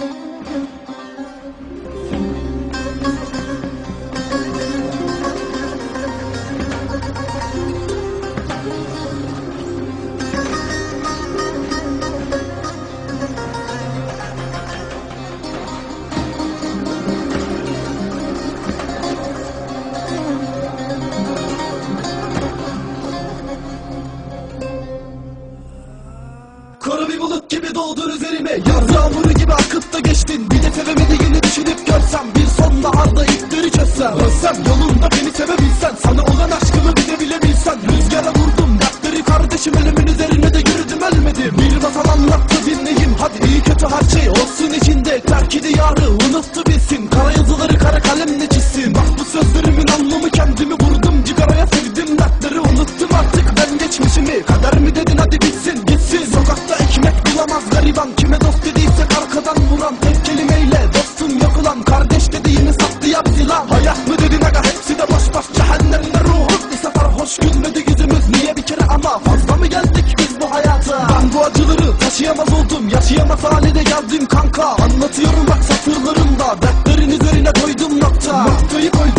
Thank you. Kara bir bulut gibi doğdun üzerime. Yaz yağmuru gibi akıp da geçtin. Bir de sevemediğini düşünüp görsem Bir sonbaharda ipleri çözsem Ölsem yolunda beni sevebilsen Sana olan aşkımı bir de bilebilsen. Rüzgara vurdum dertleri kardeşim Elimin üzerine de yürüdüm ölmedim Bir masal anlattı dinleyin. Hadi iyi kötü her şey olsun içinde. Terk diyarı unuttu bilsin gariban Kime dost dediysek arkadan vuran Tek kelimeyle dostum yok ulan Kardeş dediğini sattı yaptı lan Hayat mı dedin aga hepsi de boş boş. Cehennemde ruhum bir sefer hoş gülmedi yüzümüz. Niye bir kere ama fazla mı geldik biz bu hayata? Ben bu acıları taşıyamaz oldum Yaşayamaz hale de geldim kanka. Anlatıyorum bak satırlarımda Dertlerin üzerine koydum nokta. Noktayı koydum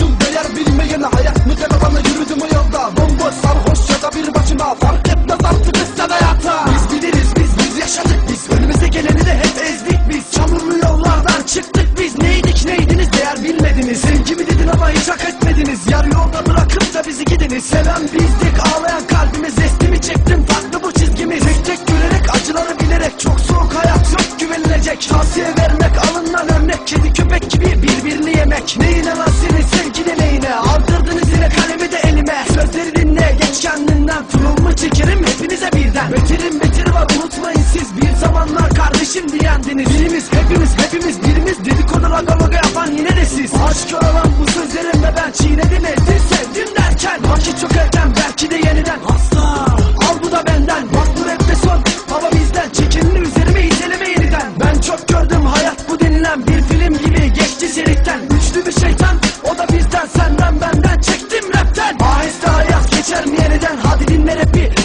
güvenilecek Tavsiye vermek alından örnek. Kedi köpek gibi birbirini yemek. Neyine lan senin sevgili neyine? Aldırdınız yine kalemi de elime. Sözleri dinle geç kendinden. Filmimi çekerim hepinize birden. Betirim betiri var unutmayın siz. Bir zamanlar kardeşim diyendiniz. Birimiz hepimiz hepimiz birimiz. Dedikodu laga laga yapan yine de siz. Aşk olan bu sözlerimle ben çiğnedim ettim sevdim derken. Vakit çok erken belki de yeniden neden? Hadidin merepi